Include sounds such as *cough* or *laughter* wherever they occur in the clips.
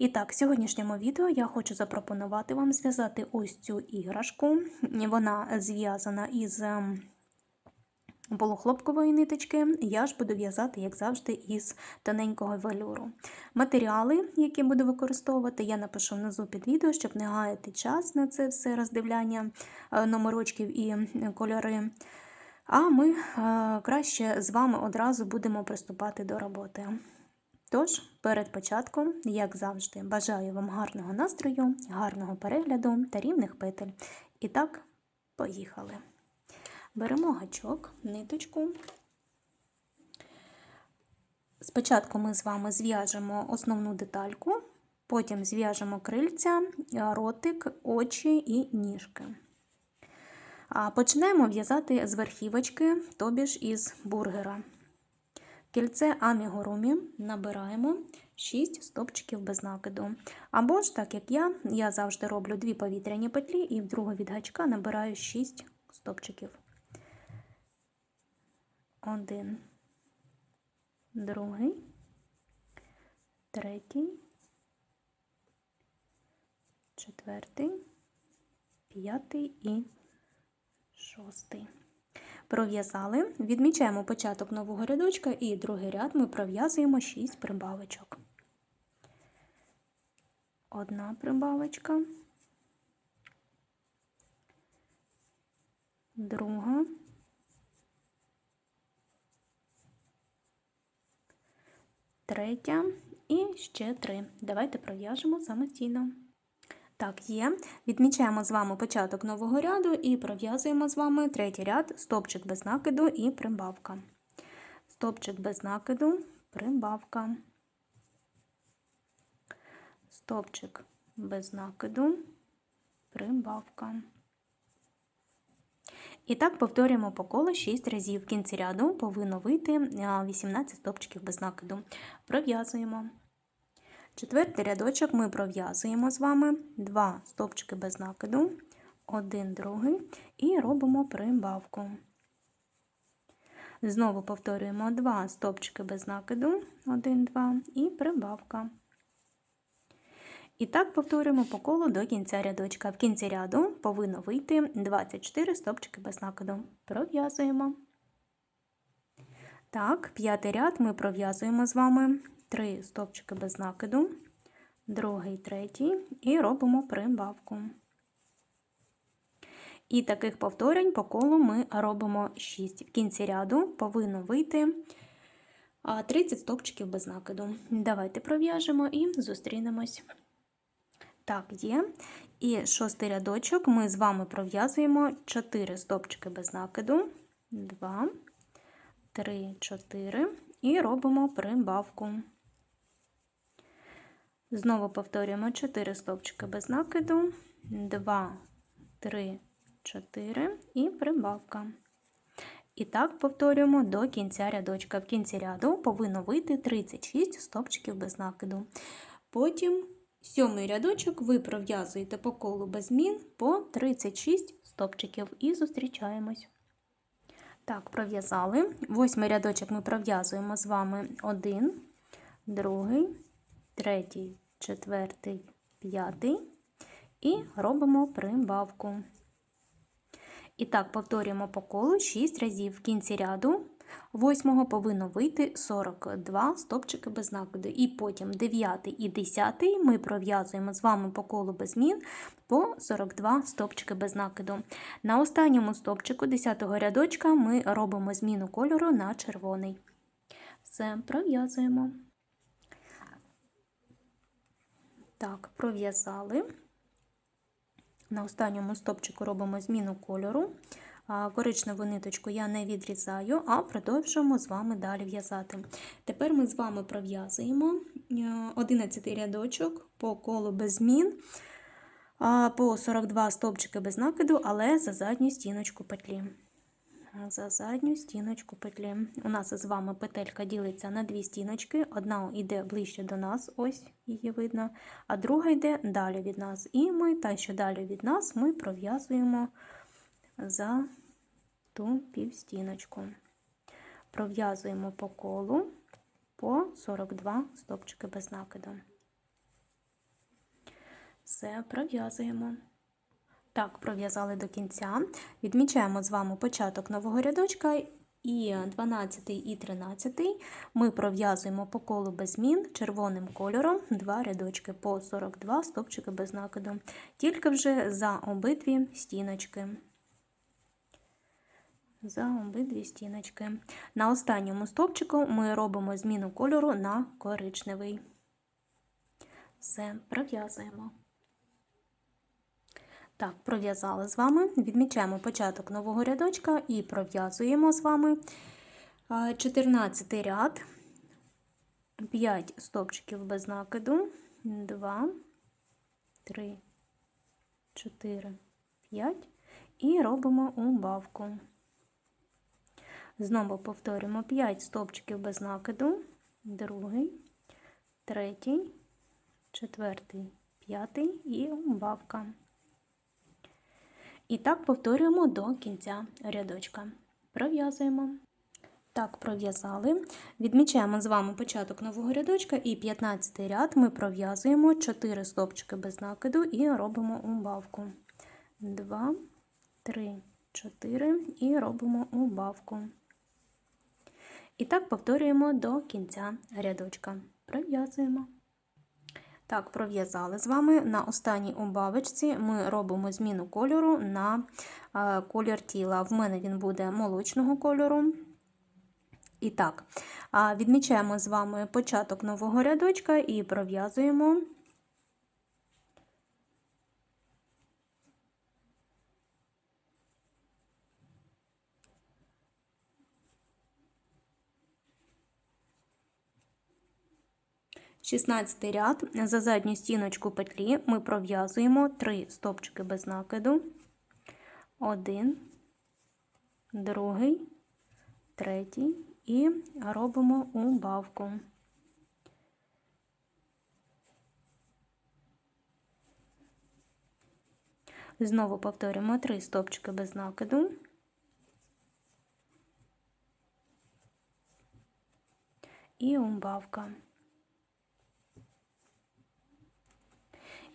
І так, в сьогоднішньому відео я хочу запропонувати вам зв'язати ось цю іграшку. Вона зв'язана із ем, полухлопкової ниточки. Я ж буду в'язати, як завжди, із тоненького велюру. Матеріали, які буду використовувати, я напишу внизу під відео, щоб не гаяти час на це все роздивляння е, номерочків і кольори. А ми е, краще з вами одразу будемо приступати до роботи. Тож, перед початком, як завжди, бажаю вам гарного настрою, гарного перегляду та рівних петель. І так, поїхали. Беремо гачок, ниточку. Спочатку ми з вами зв'яжемо основну детальку, потім зв'яжемо крильця, ротик, очі і ніжки. Починаємо в'язати з верхівочки, тобі ж із бургера. Кільце амігурумі набираємо 6 стопчиків без накиду. Або ж, так як я, я завжди роблю дві повітряні петлі і в другу від гачка набираю 6 стопчиків. Один, другий, третій, четвертий, п'ятий і шостий. Пров'язали, відмічаємо початок нового рядочка і другий ряд ми пров'язуємо 6 прибавочок. Одна прибавочка, друга, третя і ще три. Давайте пров'яжемо самостійно. Так, є. Відмічаємо з вами початок нового ряду і пров'язуємо з вами третій ряд, стопчик без накиду і прибавка. Стопчик без накиду, прибавка. Стопчик без накиду, прибавка. І так повторюємо по колу 6 разів. В кінці ряду повинно вийти 18 стопчиків без накиду. Пров'язуємо. Четвертий рядочок ми пров'язуємо з вами 2 стовпчики без накиду, один другий, і робимо прибавку. Знову повторюємо 2 стовпчики без накиду, 1, 2 і прибавка. І так повторюємо по колу до кінця рядочка. В кінці ряду повинно вийти 24 стовпчики без накиду. Пров'язуємо. Так, п'ятий ряд ми пров'язуємо з вами 3 стовпчики без накиду, другий, третій, і робимо прибавку. І таких повторень по колу ми робимо 6. В кінці ряду повинно вийти 30 стовпчиків без накиду. Давайте пров'яжемо і зустрінемось. Так, є. І шостий рядочок ми з вами пров'язуємо 4 стовпчики без накиду, 2, 3, 4 і робимо прибавку. Знову повторюємо 4 стовпчики без накиду, 2, 3, 4 і прибавка. І так повторюємо до кінця рядочка. В кінці ряду повинно вийти 36 стовпчиків без накиду. Потім сьомий рядочок ви пров'язуєте по колу без змін по 36 стовпчиків і зустрічаємось. Так, пров'язали. Восьмий рядочок ми пров'язуємо з вами один, другий, третій, четвертий, п'ятий і робимо прибавку. І так, повторюємо по колу 6 разів. В кінці ряду восьмого повинно вийти 42 стопчики без накиду. І потім 9 і 10 ми пров'язуємо з вами по колу без змін по 42 стопчики без накиду. На останньому стопчику 10 рядочка ми робимо зміну кольору на червоний. Все, пров'язуємо. Так, пров'язали. На останньому стопчику робимо зміну кольору. Коричневу ниточку я не відрізаю, а продовжуємо з вами далі в'язати. Тепер ми з вами пров'язуємо 11 рядочок по колу без змін, по 42 стовпчики без накиду, але за задню стіночку петлі. За задню стіночку петлі. У нас з вами петелька ділиться на дві стіночки. Одна йде ближче до нас, ось її видно, а друга йде далі від нас. І ми, та, що далі від нас, ми пров'язуємо за ту півстіночку. Пров'язуємо по колу по 42 стопчики без накиду. Все, пров'язуємо. Так, пров'язали до кінця. Відмічаємо з вами початок нового рядочка і 12 і 13 ми пров'язуємо по колу без змін червоним кольором два рядочки по 42 стопчики без накиду, тільки вже за обидві стіночки. За обидві стіночки. На останньому стовпчику ми робимо зміну кольору на коричневий. Все, пров'язуємо. Так, пров'язали з вами. Відмічаємо початок нового рядочка і пров'язуємо з вами 14 ряд, 5 стовпчиків без накиду, 2, 3, 4, 5 і робимо убавку. Знову повторюємо 5 стовпчиків без накиду, другий, третій, четвертий, п'ятий і убавка. І так повторюємо до кінця рядочка. Пров'язуємо. Так, пров'язали. Відмічаємо з вами початок нового рядочка і 15 ряд ми пров'язуємо 4 стовпчики без накиду і робимо убавку. 2, 3, 4 і робимо убавку. І так повторюємо до кінця рядочка. Пров'язуємо. Так, пров'язали з вами. На останній убавочці ми робимо зміну кольору на колір тіла. В мене він буде молочного кольору. І так, відмічаємо з вами початок нового рядочка і пров'язуємо 16 ряд за задню стіночку петлі ми пров'язуємо 3 стопчики без накиду, один, другий, третій і робимо убавку. Знову повторюємо 3 стопчики без накиду. І убавка.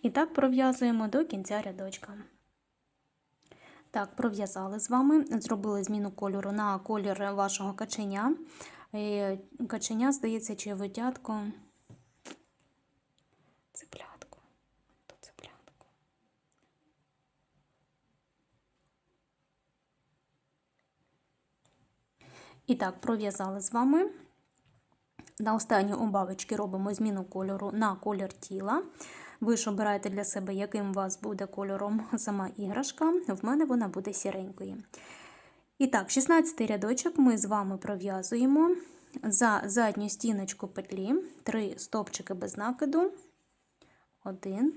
І так пров'язуємо до кінця рядочка. Так, пров'язали з вами, зробили зміну кольору на колір вашого каченя. Е, каченя, здається, чи витятку. Цеплятку. Тут цеплятку. І так, пров'язали з вами. На останній убавочці робимо зміну кольору на колір тіла. Ви ж обираєте для себе, яким у вас буде кольором *laughs* сама іграшка. В мене вона буде сіренькою. І так, 16 рядочок ми з вами пров'язуємо за задню стіночку петлі 3 стовпчики без накиду, один,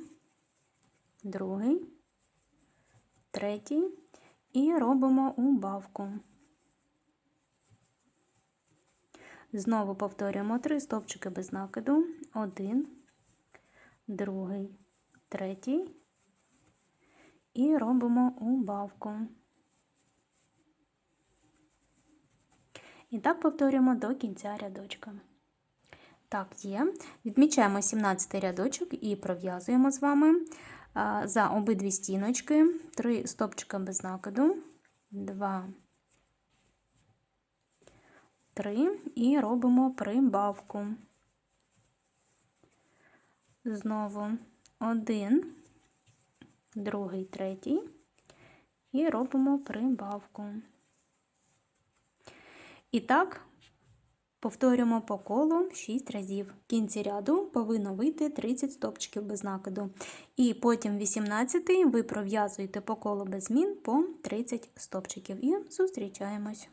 другий, третій, і робимо убавку. Знову повторюємо 3 стовпчики без накиду, один, другий, третій і робимо убавку. І так повторюємо до кінця рядочка. Так, є. Відмічаємо 17 рядочок і пров'язуємо з вами за обидві стіночки 3 стопчика без накиду, 2, 3 і робимо прибавку. Знову один, другий, третій і робимо прибавку. І так, повторюємо по колу 6 разів. В кінці ряду повинно вийти 30 стопчиків без накиду. І потім 18 ви пров'язуєте по колу без змін по 30 стопчиків і зустрічаємось.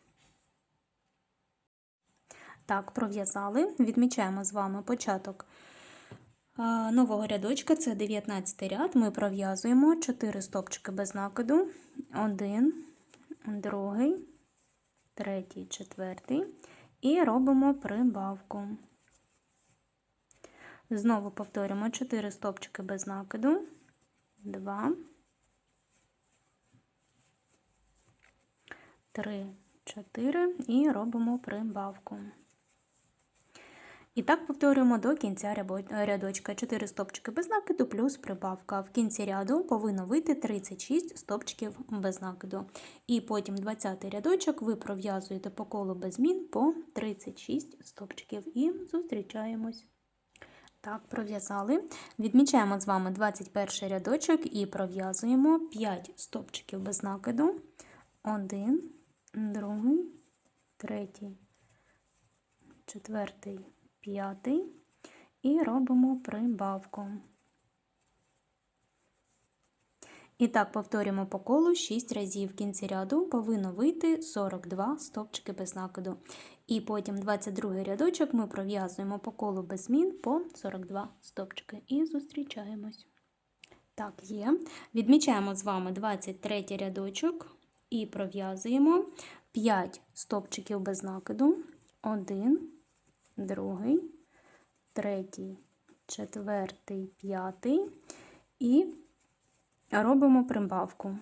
Так, пров'язали, відмічаємо з вами початок Нового рядочка це 19 ряд. Ми пров'язуємо 4 стопчики без накиду. Один, другий, третій, четвертий. І робимо прибавку. Знову повторюємо 4 стопчики без накиду. 2, 3, 4 і робимо прибавку. І так повторюємо до кінця рядочка. 4 стопчики без накиду плюс прибавка. В кінці ряду повинно вийти 36 стопчиків без накиду. І потім 20 рядочок ви пров'язуєте по колу без змін по 36 стопчиків і зустрічаємось. Так, пров'язали. Відмічаємо з вами 21 рядочок і пров'язуємо 5 стопчиків без накиду. Один, другий, третій, четвертий, п'ятий. І робимо прибавку. І так повторюємо по колу 6 разів. В кінці ряду повинно вийти 42 стовпчики без накиду. І потім 22 рядочок ми пров'язуємо по колу без змін по 42 стовпчики і зустрічаємось. Так, є. Відмічаємо з вами 23 рядочок і пров'язуємо 5 стовпчиків без накиду. 1, другий, третій, четвертий, п'ятий і робимо прибавку.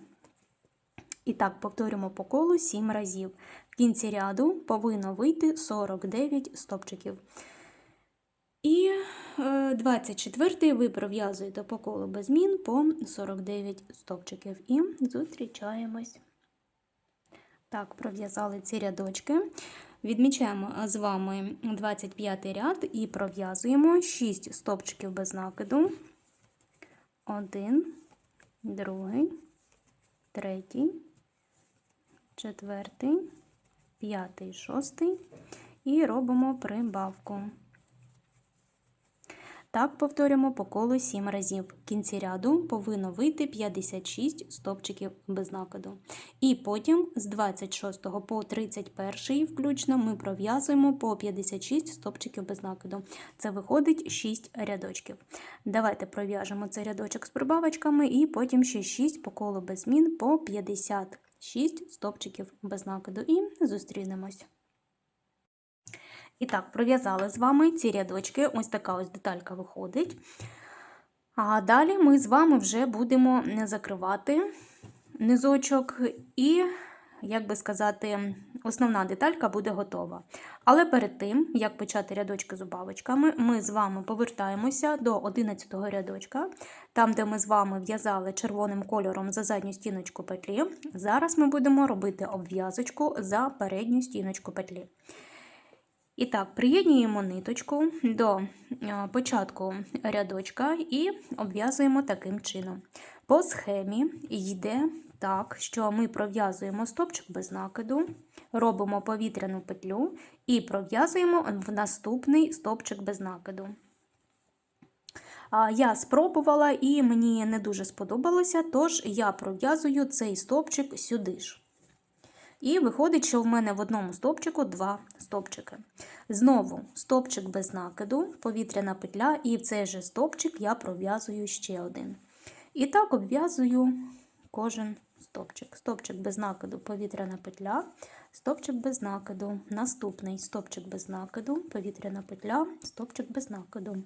І так, повторюємо по колу 7 разів. В кінці ряду повинно вийти 49 стопчиків. І 24 ви пров'язуєте по колу без змін по 49 стопчиків. І зустрічаємось. Так, пров'язали ці рядочки. Відмічаємо з вами 25 ряд і пров'язуємо 6 стопчиків без накиду. 1, другий, третій, четвертий, п'ятий, шостий і робимо прибавку. Так повторюємо по колу 7 разів. В кінці ряду повинно вийти 56 стопчиків без накиду. І потім з 26 по 31 включно ми пров'язуємо по 56 стопчиків без накиду. Це виходить 6 рядочків. Давайте пров'яжемо цей рядочок з прибавочками і потім ще 6 по колу без змін по 56 стопчиків без накиду. І зустрінемось. І так, пров'язали з вами ці рядочки, ось така ось деталька виходить. А далі ми з вами вже будемо закривати низочок, і, як би сказати, основна деталька буде готова. Але перед тим, як почати рядочки з убавочками, ми з вами повертаємося до 11 рядочка, там, де ми з вами в'язали червоним кольором за задню стіночку петлі. Зараз ми будемо робити обв'язочку за передню стіночку петлі. І так, приєднуємо ниточку до початку рядочка і обв'язуємо таким чином. По схемі йде так, що ми пров'язуємо стопчик без накиду, робимо повітряну петлю і пров'язуємо в наступний стопчик без накиду. Я спробувала і мені не дуже сподобалося, тож я пров'язую цей стопчик сюди ж. І виходить, що в мене в одному стопчику два стопчики. Знову стопчик без накиду, повітряна петля, і в цей же стопчик я пров'язую ще один. І так обв'язую кожен стопчик. Стопчик без накиду, повітряна петля, стопчик без накиду. Наступний стопчик без накиду, повітряна петля, стопчик без накиду.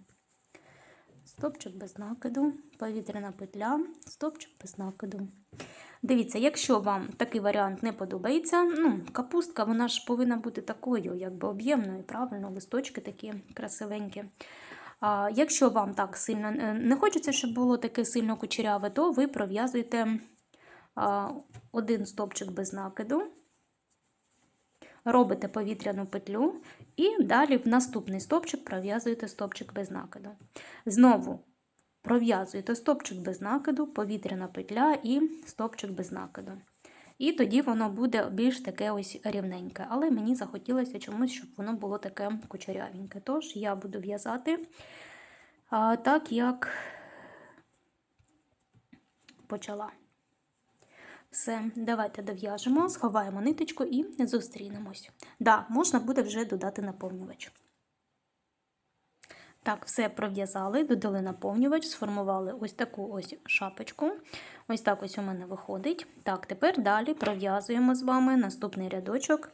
Стопчик без накиду, повітряна петля, стопчик без накиду. Дивіться, якщо вам такий варіант не подобається, ну, капустка вона ж повинна бути такою, якби об'ємною, правильно, листочки такі красивенькі. А Якщо вам так сильно не хочеться, щоб було таке сильно кучеряве, то ви пров'язуєте один стопчик без накиду, робите повітряну петлю і далі в наступний стопчик пров'язуєте стопчик без накиду. Знову пров'язуєте стопчик без накиду, повітряна петля і стопчик без накиду. І тоді воно буде більш таке ось рівненьке. Але мені захотілося чомусь, щоб воно було таке кучерявеньке. Тож я буду в'язати так, як почала. Все, давайте дов'яжемо, сховаємо ниточку і зустрінемось. Да, можна буде вже додати наповнювач. Так, все пров'язали, додали наповнювач, сформували ось таку ось шапочку. Ось так ось у мене виходить. Так, тепер далі пров'язуємо з вами наступний рядочок.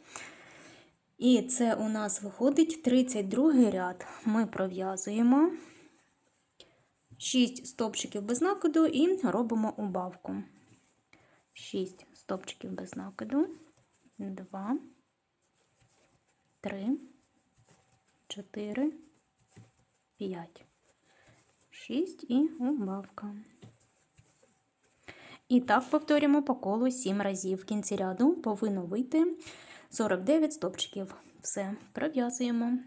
І це у нас виходить 32 ряд. Ми пров'язуємо 6 стопчиків без накиду і робимо убавку. 6 стопчиків без накиду, 2, 3, 4, 5, 6 і убавка. І так повторюємо по колу 7 разів. В кінці ряду повинно вийти 49 стопчиків. Все, пров'язуємо.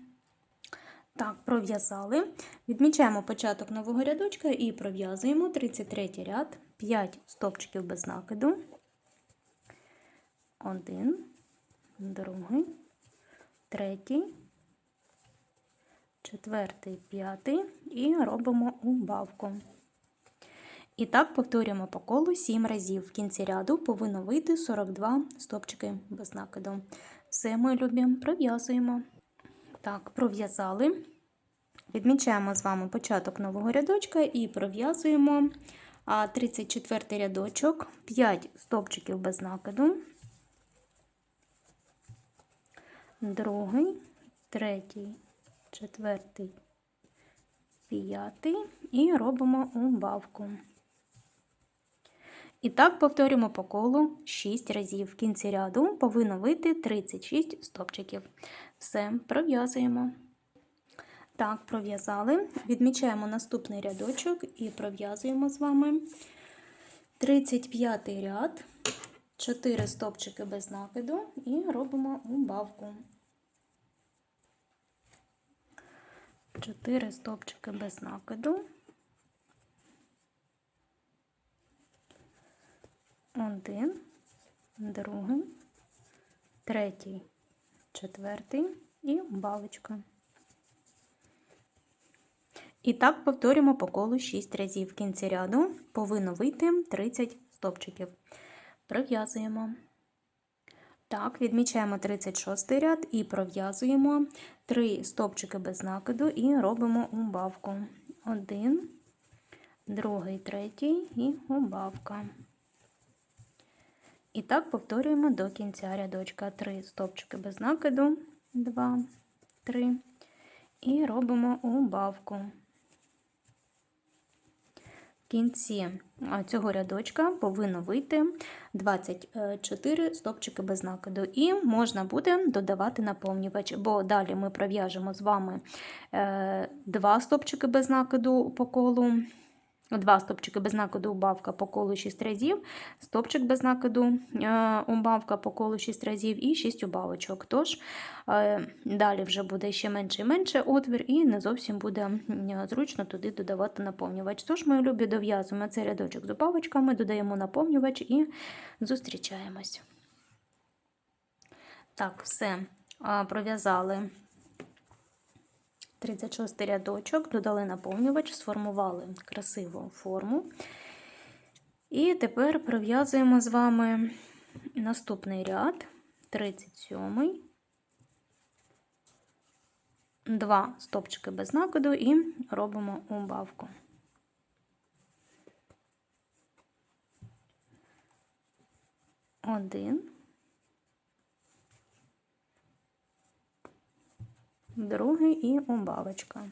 Так, пров'язали. Відмічаємо початок нового рядочка і пров'язуємо 33 ряд, 5 стопчиків без накиду. Один, другий, третій, четвертий, п'ятий і робимо убавку. І так повторюємо по колу 7 разів. В кінці ряду повинно вийти 42 стопчики без накиду. Все, ми любі, пров'язуємо. Так, пров'язали. Відмічаємо з вами початок нового рядочка і пров'язуємо 34 рядочок, 5 стопчиків без накиду. Другий, третій, четвертий, п'ятий і робимо убавку. І так повторюємо по колу 6 разів. В кінці ряду повинно вийти 36 стопчиків. Все, пров'язуємо. Так, пров'язали. Відмічаємо наступний рядочок і пров'язуємо з вами 35 ряд, 4 стопчики без накиду і робимо убавку. 4 стопчики без накиду. Один, другий, третій, четвертий і балочка. І так повторюємо по колу 6 разів. В кінці ряду повинно вийти 30 стопчиків. Пров'язуємо. Так, відмічаємо 36 ряд і пров'язуємо 3 стопчики без накиду і робимо убавку. Один, другий, третій і убавка. І так повторюємо до кінця рядочка 3 стопчики без накиду, 2, 3 і робимо убавку. В кінці цього рядочка повинно вийти 24 стопчики без накиду, і можна буде додавати наповнювач, бо далі ми пров'яжемо з вами 2 стопчики без накиду по колу. Два стопчики без накиду убавка по колу 6 разів, стопчик без накиду убавка по колу 6 разів і 6 убавочок. Тож далі вже буде ще менше і менше отвір, і не зовсім буде зручно туди додавати наповнювач. Тож, ми любі дов'язуємо цей рядочок з убавочками, додаємо наповнювач і зустрічаємось. Так, все, пров'язали. 36 рядочок, додали наповнювач, сформували красиву форму. І тепер пров'язуємо з вами наступний ряд, 37 два стопчики без накиду і робимо убавку. Один. Другий і убавочка.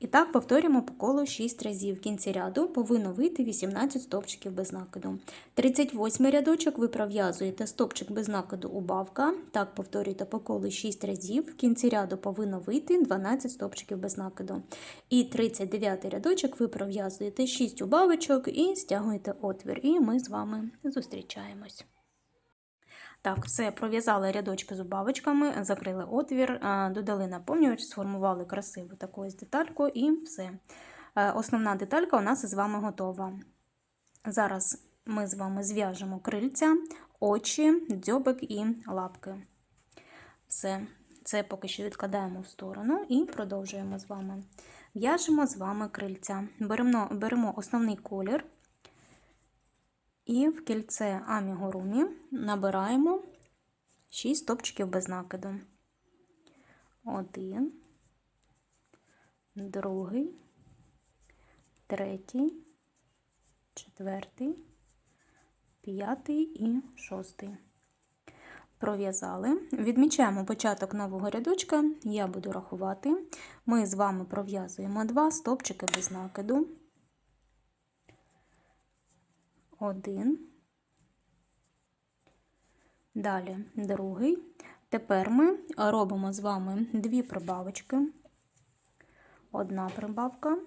І так повторюємо по колу 6 разів. В кінці ряду повинно вийти 18 стопчиків без накиду. 38 рядочок ви пров'язуєте стопчик без накиду убавка. Так повторюєте по колу 6 разів. В кінці ряду повинно вийти 12 стопчиків без накиду. І 39 рядочок ви пров'язуєте 6 убавочок і стягуєте отвір. І ми з вами зустрічаємось. Так, все, пров'язали рядочки з убавочками, закрили отвір, додали наповнювач, сформували красиву таку ось детальку і все. Е, основна деталька у нас з вами готова. Зараз ми з вами зв'яжемо крильця, очі, дзьобик і лапки. Все, це поки що відкладаємо в сторону і продовжуємо з вами. В'яжемо з вами крильця. Беремо, беремо основний колір. І в кільце амігурумі набираємо 6 стопчиків без накиду. Один, другий, третій, четвертий, п'ятий і шостий. Пров'язали. Відмічаємо початок нового рядочка. Я буду рахувати. Ми з вами пров'язуємо два стопчики без накиду. Один. Далі другий. Тепер ми робимо з вами дві прибавочки. Одна прибавка,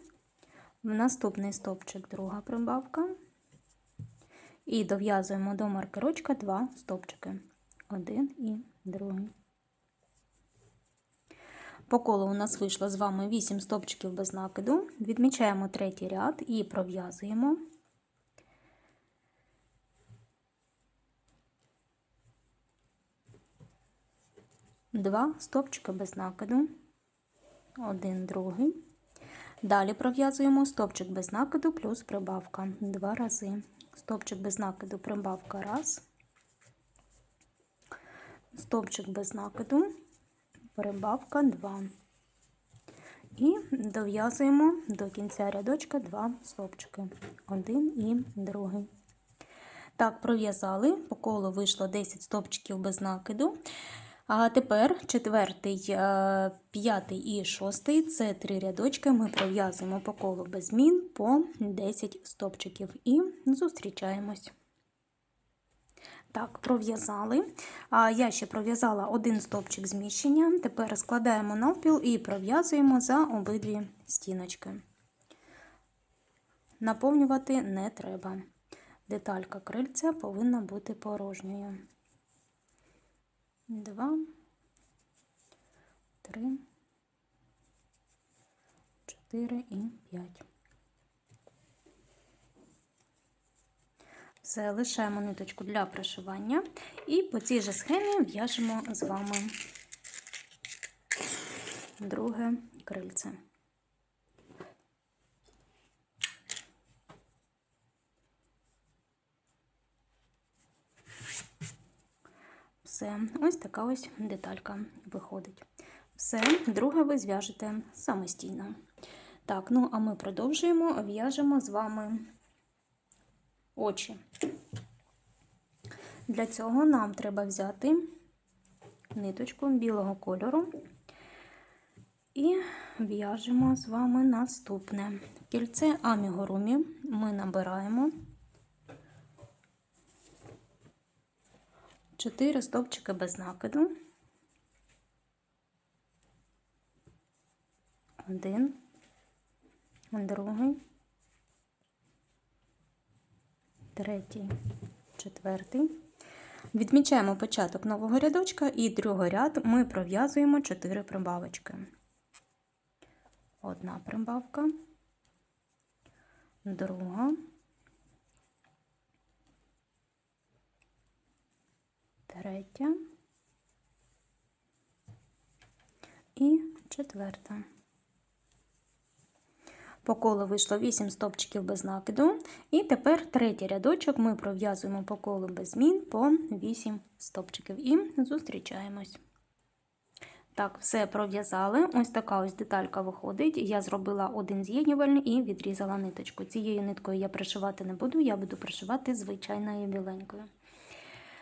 в наступний стовпчик друга прибавка. І дов'язуємо до маркерочка два стовпчики. Один і другий. По колу у нас вийшло з вами 8 стовпчиків без накиду. Відмічаємо третій ряд і пров'язуємо. Два стовпчика без накиду, один другий. Далі пров'язуємо стовпчик без накиду плюс прибавка два рази. Стовпчик без накиду, прибавка раз. Стовпчик без накиду, прибавка 2. І дов'язуємо до кінця рядочка два стовпчики. Один і другий. Так, пров'язали, по колу вийшло 10 стовпчиків без накиду. А тепер четвертий, е, п'ятий і шостий це три рядочки. Ми пров'язуємо по колу без змін по 10 стопчиків і зустрічаємось. Так, пров'язали. Я ще пров'язала один стопчик зміщення. Тепер складаємо навпіл і пров'язуємо за обидві стіночки. Наповнювати не треба. Деталька крильця повинна бути порожньою. Два, три, чотири і п'ять. Лишаємо ниточку для пришивання і по цій же схемі в'яжемо з вами друге крильце. Все, ось така ось деталька виходить. Все, друге ви зв'яжете самостійно. Так, ну а ми продовжуємо, в'яжемо з вами очі. Для цього нам треба взяти ниточку білого кольору і в'яжемо з вами наступне. Кільце амігурумі ми набираємо 4 стовпчики без накиду. Один, другий, третій, четвертий. Відмічаємо початок нового рядочка і другий ряд ми пров'язуємо 4 прибавочки. Одна прибавка, друга, третя і четверта. По колу вийшло 8 стопчиків без накиду. І тепер третій рядочок ми пров'язуємо по колу без змін по 8 стопчиків і зустрічаємось. Так, все пров'язали. Ось така ось деталька виходить. Я зробила один з'єднювальний і відрізала ниточку. Цією ниткою я пришивати не буду, я буду пришивати звичайною біленькою.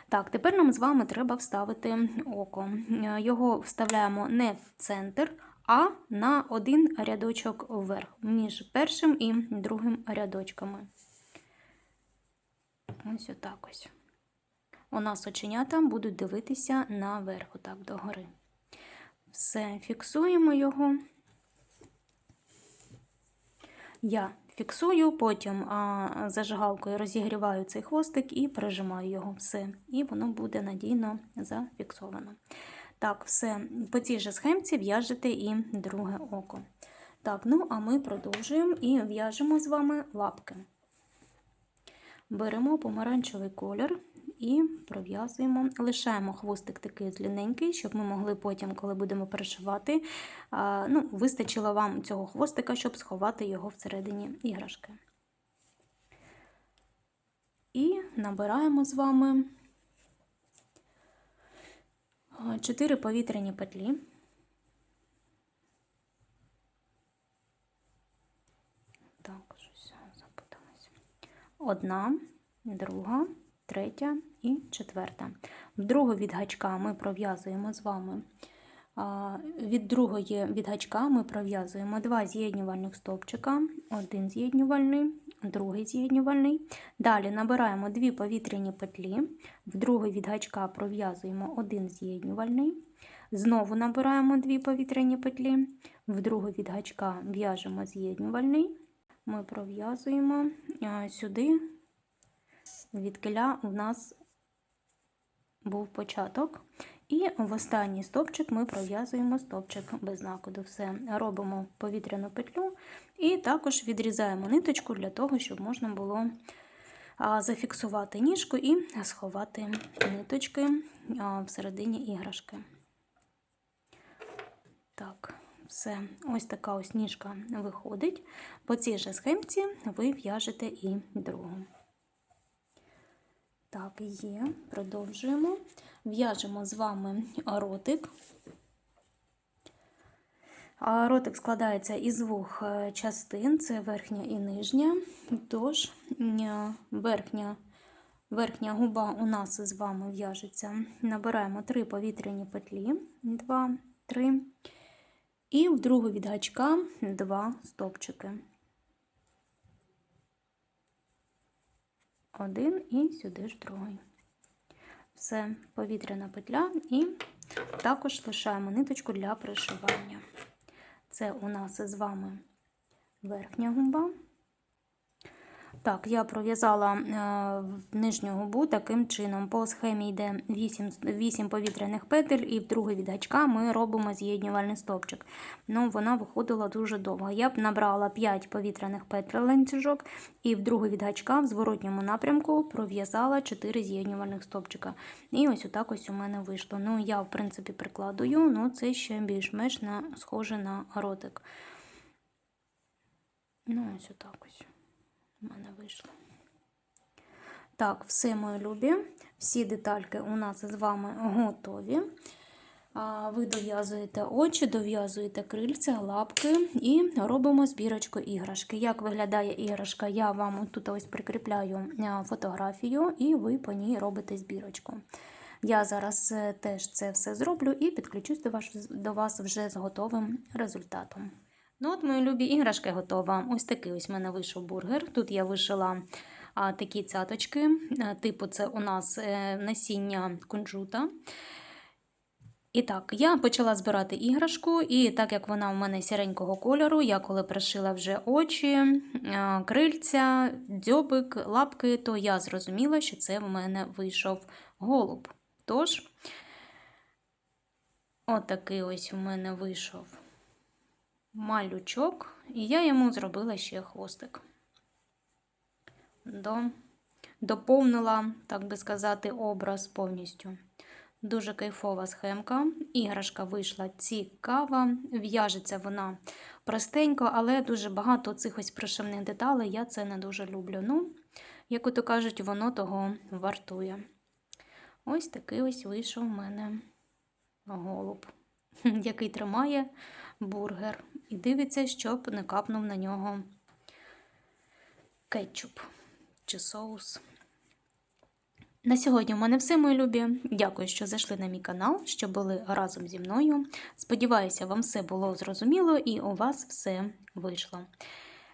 Так, тепер нам з вами треба вставити око. Його вставляємо не в центр, а на один рядочок вверх, між першим і другим рядочками. Ось отак ось. У нас оченята будуть дивитися наверх, отак догори. Все, фіксуємо його. Я фіксую, потім зажигалкою розігріваю цей хвостик і прижимаю його все. І воно буде надійно зафіксовано. Так, все, по цій же схемці в'яжете і друге око. Так, ну а ми продовжуємо і в'яжемо з вами лапки. Беремо помаранчевий колір і пров'язуємо, лишаємо хвостик такий длинненький, щоб ми могли потім, коли будемо перешивати, ну, вистачило вам цього хвостика, щоб сховати його всередині іграшки. І набираємо з вами 4 повітряні петлі. Так, щось запуталася. Одна, друга, третя і четверта. Другу від гачка ми пров'язуємо з вами. Від другої від гачка ми пров'язуємо два з'єднювальних стовпчика, один з'єднювальний, другий з'єднювальний. Далі набираємо дві повітряні петлі, в другий від гачка пров'язуємо один з'єднювальний. Знову набираємо дві повітряні петлі, в другий від гачка в'яжемо з'єднювальний. Ми пров'язуємо сюди, відкиля у нас був початок. І в останній стовпчик ми пров'язуємо стовпчик без накиду. Все, робимо повітряну петлю і також відрізаємо ниточку для того, щоб можна було зафіксувати ніжку і сховати ниточки всередині іграшки. Так, все, ось така ось ніжка виходить. По цій же схемці ви в'яжете і другу. Так, є, продовжуємо. В'яжемо з вами ротик. Ротик складається із двох е, частин: це верхня і нижня. Тож, е, верхня, верхня губа у нас з вами в'яжеться. Набираємо три повітряні петлі, 2, 3, і в другу від гачка два стовпчики. Один і сюди ж другий. Все, повітряна петля, і також лишаємо ниточку для пришивання. Це у нас з вами верхня губа. Так, я пров'язала е, нижню губу таким чином. По схемі йде 8 8 повітряних петель, і в другий від гачка ми робимо з'єднювальний стовпчик. Ну, Вона виходила дуже довго. Я б набрала 5 повітряних петель ланцюжок, і в другий від гачка в зворотньому напрямку пров'язала 4 з'єднювальних стовпчика. І ось отак ось у мене вийшло. Ну, Я, в принципі, прикладую, ну це ще більш-менш схоже на ротик. Ну, ось отак ось у мене вийшло. Так, все, мої любі. Всі детальки у нас з вами готові. Ви дов'язуєте очі, дов'язуєте крильця, лапки і робимо збірочку іграшки. Як виглядає іграшка, я вам тут ось прикріпляю фотографію, і ви по ній робите збірочку. Я зараз е, теж це все зроблю і підключусь до вас, до вас вже з готовим результатом. Ну, от мої любі іграшки готова. Ось такий ось в мене вийшов бургер. Тут я вишила а, такі цяточки, а, типу, це у нас е, насіння кунжута. І так, я почала збирати іграшку, і так як вона у мене сіренького кольору, я коли пришила вже очі, крильця, дзьобик, лапки, то я зрозуміла, що це в мене вийшов голуб. Тож, отакий ось у мене вийшов малючок, і я йому зробила ще хвостик. До, Доповнила, так би сказати, образ повністю. Дуже кайфова схемка. Іграшка вийшла цікава, в'яжеться вона простенько, але дуже багато цих ось прошивних деталей. Я це не дуже люблю. Ну, як ото кажуть, воно того вартує. Ось такий ось вийшов у мене голуб, *laughs* який тримає бургер і дивиться, щоб не капнув на нього кетчуп чи соус. На сьогодні в мене все, мої любі. Дякую, що зайшли на мій канал, що були разом зі мною. Сподіваюся, вам все було зрозуміло і у вас все вийшло.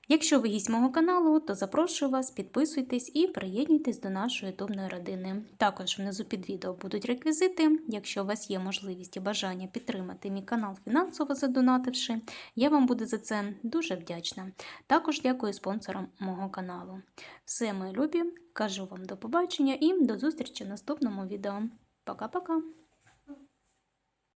Якщо ви гість мого каналу, то запрошую вас, підписуйтесь і приєднуйтесь до нашої ютубної родини. Також внизу під відео будуть реквізити. Якщо у вас є можливість і бажання підтримати мій канал фінансово задонативши, я вам буду за це дуже вдячна. Також дякую спонсорам мого каналу. Все, мої любі, кажу вам до побачення і до зустрічі в наступному відео. Пока-пока!